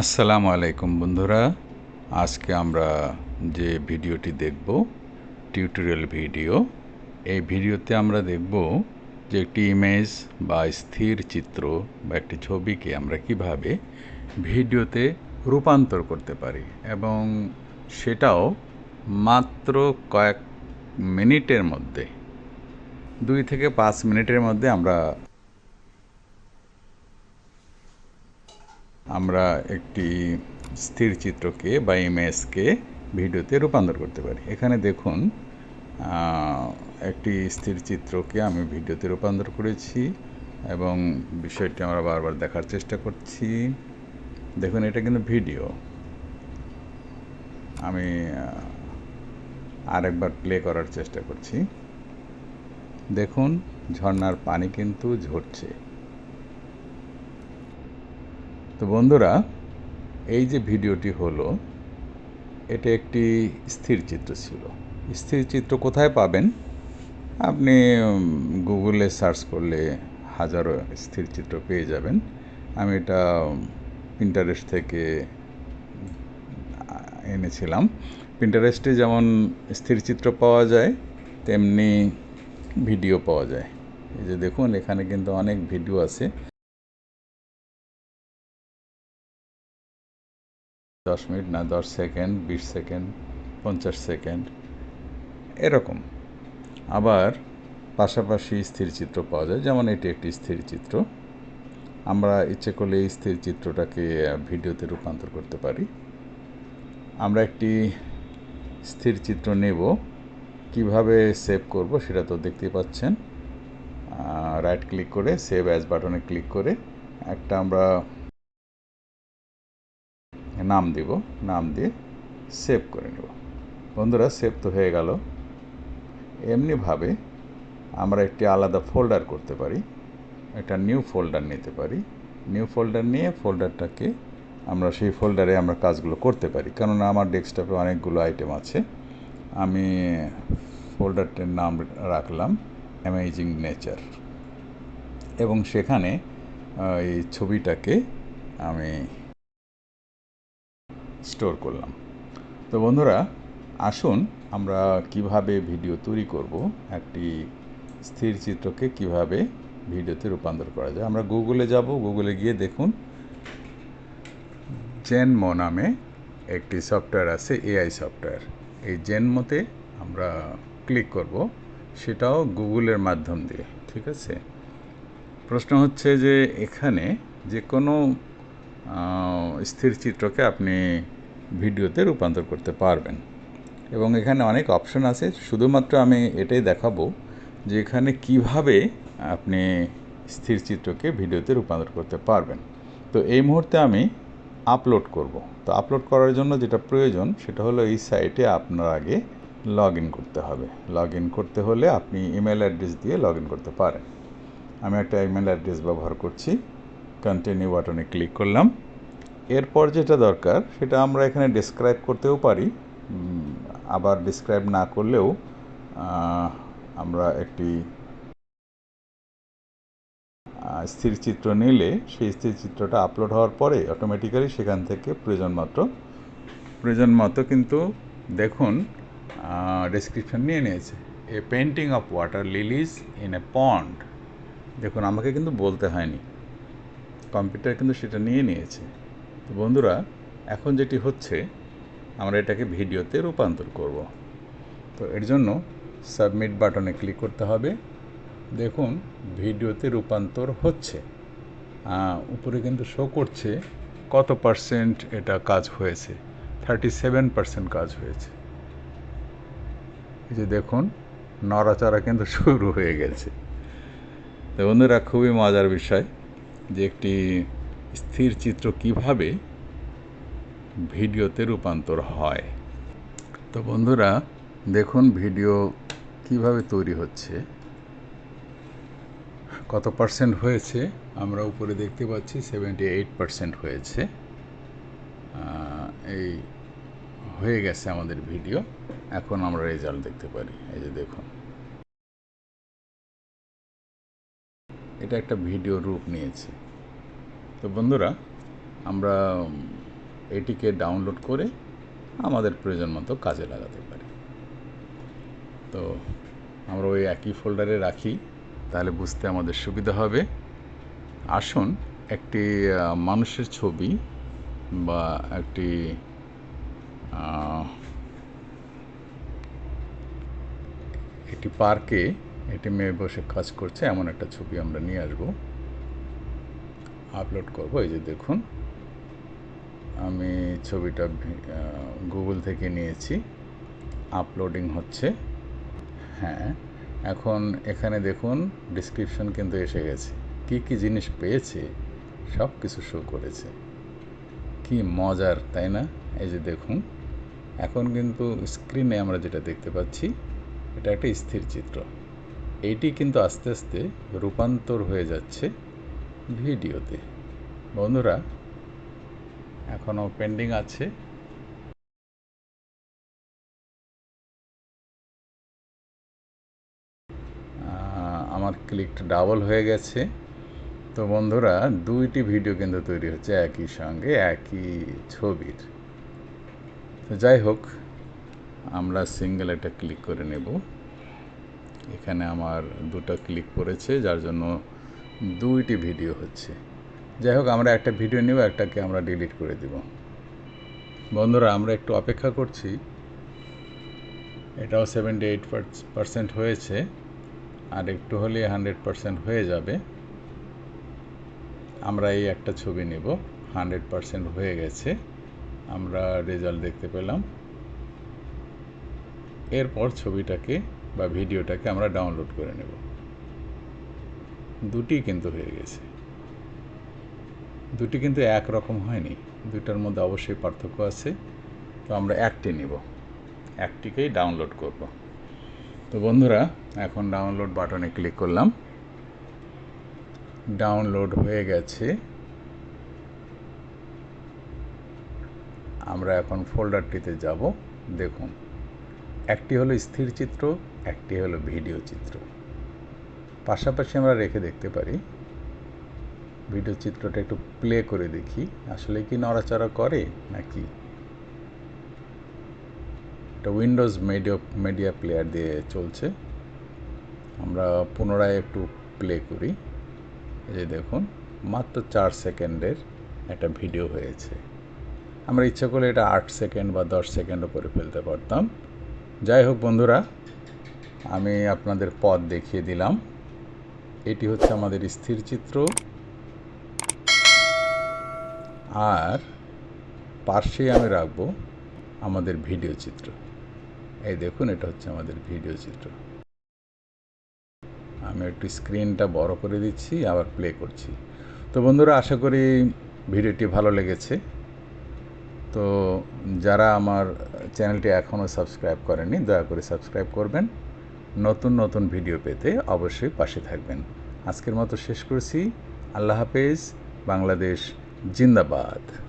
আসসালামু আলাইকুম বন্ধুরা। আজকে আমরা যে ভিডিওটি দেখব, টিউটোরিয়াল ভিডিও, এই ভিডিওতে আমরা দেখব যে একটি ইমেজ বা স্থির চিত্র বা একটি ছবিকে আমরা কীভাবে ভিডিওতে রূপান্তর করতে পারি এবং সেটাও মাত্র কয়েক মিনিটের মধ্যে, দুই থেকে পাঁচ মিনিটের মধ্যে আমরা আমরা একটি স্থির চিত্রকে বা ইমেজকে ভিডিওতে রূপান্তর করতে পারি। এখানে দেখুন একটি স্থির চিত্রকে আমি ভিডিওতে রূপান্তর করেছি এবং বিষয়টি আমরা বারবার দেখার চেষ্টা করছি। দেখুন, এটা কিন্তু ভিডিও। আমি আরেকবার প্লে করার চেষ্টা করছি। দেখুন, ঝর্ণার পানি কিন্তু ঝরছে। তো বন্ধুরা, এই যে ভিডিওটি হলো, এটা একটি স্থির চিত্র ছিল। স্থির চিত্র কোথায় পাবেন? আপনি গুগলে সার্চ করলে হাজারো স্থির চিত্র পেয়ে যাবেন। আমি এটা পিন্টারেস্ট থেকে এনেছিলাম। পিন্টারেস্টে যেমন স্থির চিত্র পাওয়া যায়, তেমনি ভিডিও পাওয়া যায়। এই যে দেখুন, এখানে কিন্তু অনেক ভিডিও আছে। দশ মিনিট না, দশ সেকেন্ড, বিশ সেকেন্ড, পঞ্চাশ সেকেন্ড, এরকম। আবার পাশাপাশি স্থির চিত্র পাওয়া যায়, যেমন এটি একটি স্থির চিত্র। আমরা ইচ্ছে করলে এই স্থির চিত্রটাকে ভিডিওতে রূপান্তর করতে পারি। আমরা একটি স্থির চিত্র নেব। কীভাবে সেভ করব সেটা তো দেখতেই পাচ্ছেন। রাইট ক্লিক করে সেভ অ্যাজ বাটনে ক্লিক করে, একটা আমরা নাম দিব, নাম দিয়ে সেভ করে নেব। বন্ধুরা সেভ তো হয়ে গেল। এমনিভাবে আমরা একটি আলাদা ফোল্ডার করতে পারি, একটা নিউ ফোল্ডার নিতে পারি। নিউ ফোল্ডার নিয়ে ফোল্ডারটাকে আমরা সেই ফোল্ডারে আমরা কাজগুলো করতে পারি। কেননা আমার ডেস্কটপে অনেকগুলো আইটেম আছে। আমি ফোল্ডারটির নাম রাখলাম অ্যামেজিং নেচার এবং সেখানে এই ছবিটাকে আমি স্টোর করলাম। তো বন্ধুরা, আসুন আমরা কীভাবে ভিডিও তৈরি করব, একটি স্থির চিত্রকে কীভাবে ভিডিওতে রূপান্তর করা যায়। আমরা গুগলে যাব গুগলে গিয়ে দেখুন জেনমো নামে একটি সফটওয়্যার আছে এআই সফটওয়্যার। এই জেনমোতে আমরা ক্লিক করব, সেটাও গুগলের মাধ্যম দিয়ে, ঠিক আছে? প্রশ্ন হচ্ছে যে এখানে যে কোনো স্থির চিত্রকে আপনি ভিডিওতে রূপান্তর করতে পারবেন। এবং এখানে অনেক অপশন আছে। শুধুমাত্র আমি এটাই দেখাবো যে এখানে কীভাবে আপনি স্থির চিত্রকে ভিডিওতে রূপান্তর করতে পারবেন। তো এই মুহূর্তে আমি আপলোড করব। তো আপলোড করার জন্য যেটা প্রয়োজন সেটা হলো এই সাইটে আপনার আগে লগ ইন করতে হবে। লগ ইন করতে হলে আপনি ইমেল অ্যাড্রেস দিয়ে লগ ইন করতে পারেন। আমি একটা ইমেল অ্যাড্রেস ব্যবহার করছি। কন্টিনিউ বাটনে ক্লিক করলাম। এরপর যেটা দরকার, সেটা আমরা এখানে ডেসক্রাইব করতেও পারি। আবার ডিসক্রাইব না করলেও আমরা একটি স্থির চিত্র নিলে সেই স্থির চিত্রটা আপলোড হওয়ার পরে অটোমেটিক্যালি সেখান থেকে প্রয়োজন মতো প্রয়োজন মতো কিন্তু দেখুন ডেসক্রিপশন নিয়ে নিয়েছে। A painting of water lilies in a pond দেখুন, আমাকে কিন্তু বলতে হয়নি। কম্পিউটার কিন্তু সেটা নিয়ে নিয়েছে। তো বন্ধুরা, এখন যেটি হচ্ছে, আমরা এটাকে ভিডিওতে রূপান্তর করব। তো এর জন্য সাবমিট বাটনে ক্লিক করতে হবে। দেখুন, ভিডিওতে রূপান্তর হচ্ছে। উপরে কিন্তু শো করছে কত পার্সেন্ট এটা কাজ হয়েছে। থার্টি সেভেন পার্সেন্ট কাজ হয়েছে। এই যে দেখুন, নড়াচড়া কিন্তু শুরু হয়ে গেছে। তো বন্ধুরা, খুবই মজার বিষয় যে একটি স্থির চিত্র কীভাবে ভিডিওতে রূপান্তর হয়? তো বন্ধুরা, দেখুন ভিডিও কীভাবে তৈরি হচ্ছে। কত পার্সেন্ট হয়েছে? আমরা উপরে দেখতে পাচ্ছি সেভেন্টি এইট পার্সেন্ট হয়েছে এই হয়ে গেছে আমাদের ভিডিও। এখন আমরা রেজাল্ট দেখতে পারি। এই যে দেখুন। এটা একটা ভিডিও রূপ নিয়েছে। তো বন্ধুরা, আমরা এটিকে ডাউনলোড করে আমাদের প্রয়োজন মতো কাজে লাগাতে পারি। তো আমরা ওই একই ফোল্ডারে রাখি, তাহলে বুঝতে আমাদের সুবিধা হবে। আসুন, একটি মানুষের ছবি বা একটি একটি পার্কে একটি মেয়ে বসে কাজ করছে, এমন একটা ছবি আমরা নিয়ে আসব। আপলোড করব। এই যে দেখুন, আমি ছবিটা গুগল থেকে নিয়েছি। আপলোডিং হচ্ছে। হ্যাঁ এখন এখানে দেখুন ডিসক্রিপশন কিন্তু এসে গেছে। কি কি জিনিস পেয়েছে, সব কিছু শো করেছে। কি মজার, তাই না? এই যে দেখুন, এখন কিন্তু স্ক্রিনে আমরা যেটা দেখতে পাচ্ছি, এটা একটা স্থির চিত্র। এইটি কিন্তু আস্তে আস্তে রূপান্তর হয়ে যাচ্ছে। ভিডিওতে। বন্ধুরা এখনও পেন্ডিং আছে। আমার ক্লিকটা ডাবল হয়ে গেছে। তো বন্ধুরা, দুইটি ভিডিও কিন্তু তৈরি হচ্ছে একই সঙ্গে, একই ছবির। তো যাই হোক, আমরা সিঙ্গেল একটা ক্লিক করে নেব। এখানে আমার দুটো ক্লিক করেছে যার জন্য দুইটি ভিডিও হচ্ছে। যাই হোক, আমরা একটা ভিডিও নেব, একটাকে আমরা ডিলিট করে দেব। বন্ধুরা, আমরা একটু অপেক্ষা করছি। এটাও সেভেন্টি এইট পার্সেন্ট হয়েছে, আর একটু হলে হান্ড্রেড পার্সেন্ট হয়ে যাবে। আমরা এই একটা ছবি নেব হান্ড্রেড পার্সেন্ট হয়ে গেছে। আমরা রেজাল্ট দেখতে পেলাম। এরপর ছবিটাকে বা ভিডিওটাকে আমরা ডাউনলোড করে নেব। দুটি কিন্তু হয়ে গেছে। দুটি কিন্তু একরকম হয়নি। দুটার মধ্যে অবশ্যই পার্থক্য আছে। তো আমরা একটি নিব। একটিকেই ডাউনলোড করব। তো বন্ধুরা, এখন ডাউনলোড বাটনে ক্লিক করলাম। ডাউনলোড হয়ে গেছে। আমরা এখন ফোল্ডারটিতে যাব। দেখুন, একটি হলো স্থির চিত্র, একটি হলো ভিডিও চিত্র। পাশাপাশি আমরা রেখে দেখতে পারি। ভিডিও চিত্রটা একটু প্লে করে দেখি। আসলে কি নড়াচড়া করে নাকি? এটা উইন্ডোজ মিডিয়া মিডিয়া প্লেয়ার দিয়ে চলছে। আমরা পুনরায় একটু প্লে করি। এই দেখুন, মাত্র চার সেকেন্ডের একটা ভিডিও হয়েছে। আমরা ইচ্ছা করলে এটা আট সেকেন্ড বা দশ সেকেন্ডও করে ফেলতে পারতাম। যাই হোক বন্ধুরা, আমি আপনাদের পথ দেখিয়ে দিলাম। এটি হচ্ছে আমাদের স্থির চিত্র। আর পার্শ্বেই আমি রাখব আমাদের ভিডিও চিত্র। এই দেখুন, এটা হচ্ছে আমাদের ভিডিও চিত্র। আমি একটু স্ক্রিনটা বড় করে দিচ্ছি, আবার প্লে করছি। তো বন্ধুরা, আশা করি ভিডিওটি ভালো লেগেছে। তো যারা আমার চ্যানেলটি এখনও সাবস্ক্রাইব করেনি দয়া করে সাবস্ক্রাইব করবেন। নতুন নতুন ভিডিও পেতে অবশ্যই পাশে থাকবেন। আজকের মতো শেষ করছি। আল্লাহ হাফেজ। বাংলাদেশ জিন্দাবাদ।